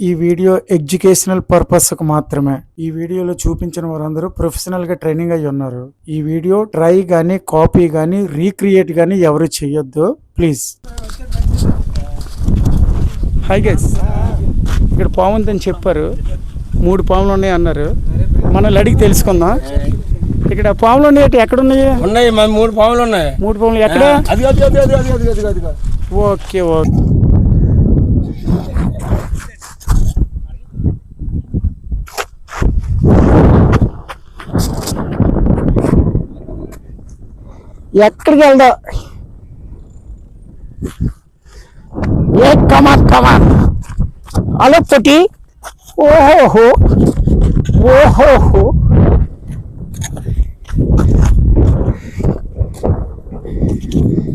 ఈ video educational పర్పస్కు మాత్రమే. ఈ వీడియోలో చూపించిన వారందరూ ప్రొఫెషనల్గా ట్రైనింగ్ అయి ఉన్నారు. ఈ వీడియో ట్రై కానీ కాపీ కానీ రీక్రియేట్ కానీ ఎవరు చేయొద్దు. ప్లీజ్. హై గైస్ ఇక్కడ పాముందని చెప్పారు. మూడు పాములు ఉన్నాయి అన్నారు. మనం అడిగి తెలుసుకుందాం. ఇక్కడ పాములు ఉన్నాయి ఎక్కడ ఉన్నాయి ఉన్నాయి మూడు పాములు ఉన్నాయి. మూడు పాములు ఎక్కడ? Okay okay. ఎక్కడికి వెళ్దాం ఏ come on come on hello పొట్టి. ఓహోహో ఓహోహో. Thank you.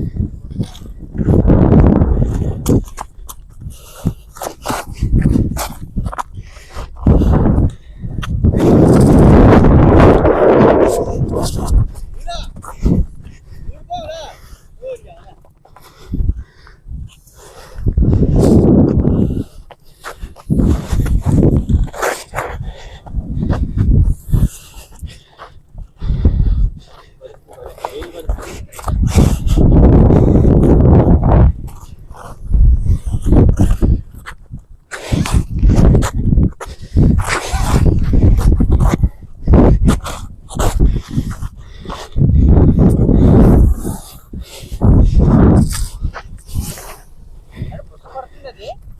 特别。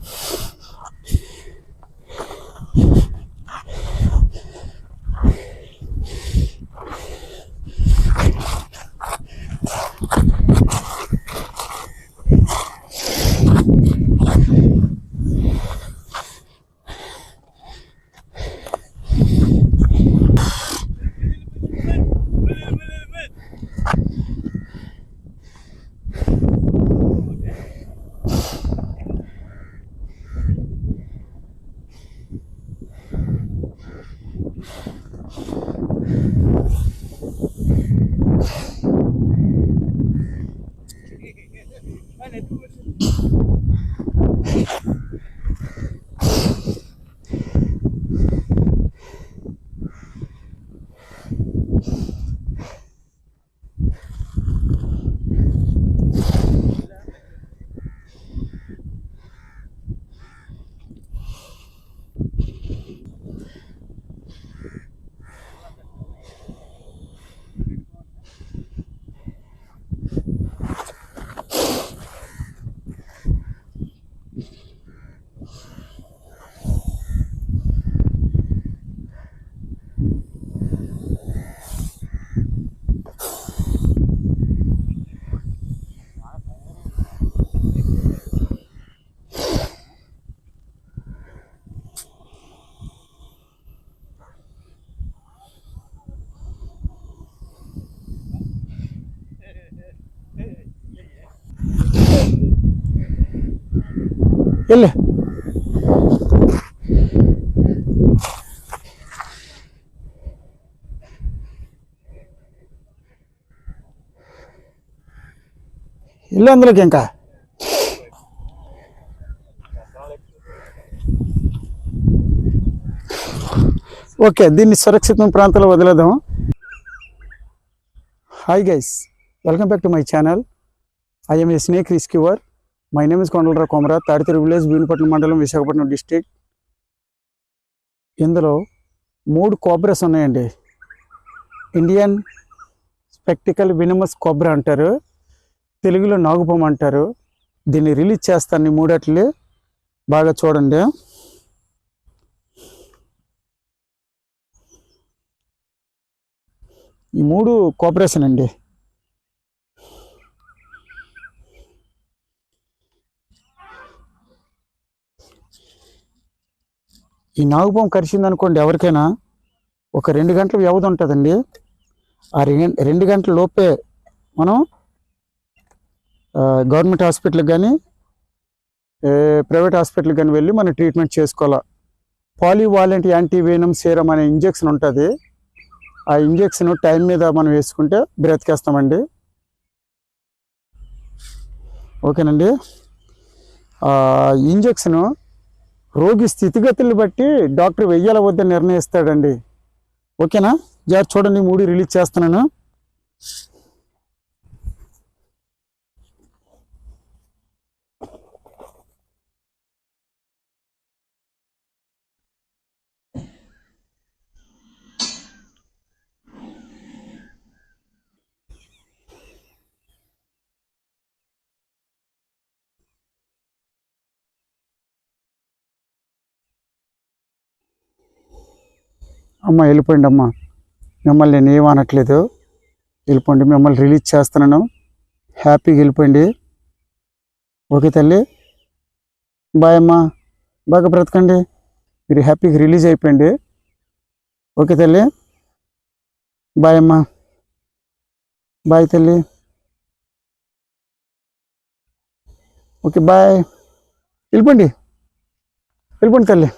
వెళ్ళు వెళ్ళు అందులోకి ఇంకా ఓకే దీన్ని సురక్షితమైన ప్రాంతంలో వదిలేద్దాం hi guys welcome back to my channel I'm a snake rescuer my name is Kondalarao Komara Taditeru village Bheemapatnam మండలం విశాఖపట్నం డిస్టిక్ ఇందులో మూడు కోబ్రాస్ ఉన్నాయండి. ఇండియన్ స్పెక్టికల్ వినమస్ కోబ్రా అంటారు. తెలుగులో నాగుపం అంటారు. దీన్ని రిలీజ్ చేస్తాను ఈ మూడట్లు. బాగా చూడండి. ఈ మూడు కోఆపరేషన్ అండి ఈ నాగుపాము కరిచింది అనుకోండి ఎవరికైనా ఒక రెండు గంటల వ్యవధి ఉంటుందండి. ఆ రెండు గంటల లోపే మనం గవర్నమెంట్ హాస్పిటల్కి కానీ ప్రైవేట్ హాస్పిటల్కి కానీ వెళ్ళి మనం ట్రీట్మెంట్ చేసుకోవాలి. పాలీవాలెంట్ యాంటీవేనం సీరం అనే ఇంజెక్షన్ ఉంటుంది. ఆ ఇంజెక్షన్ టైం మీద మనం వేసుకుంటే బ్రతికేస్తామండి. ఓకేనండి. ఆ ఇంజెక్షన్ రోగి స్థితిగతుల్ని బట్టి డాక్టర్ వెయ్యాల వద్ద నిర్ణయిస్తాడండి. ఓకేనా? జార్ చూడండి మూడు రిలీజ్ చేస్తున్నాను. అమ్మ వెళ్ళిపోండి అమ్మ. మిమ్మల్ని నేను ఏమనట్లేదు అనట్లేదు. వెళ్ళిపోండి మిమ్మల్ని రిలీజ్ చేస్తున్నాను. హ్యాపీగా వెళ్ళిపోండి. ఓకే తల్లి. బాయ్ అమ్మా. బాగా బ్రతకండి. మీరు హ్యాపీగా రిలీజ్ అయిపోయింది ఓకే తల్లి. బాయ్ అమ్మా. బాయ్ తల్లి. ఓకే బాయ్ వెళ్ళిపోండి. వెళ్ళిపోండి తల్లి.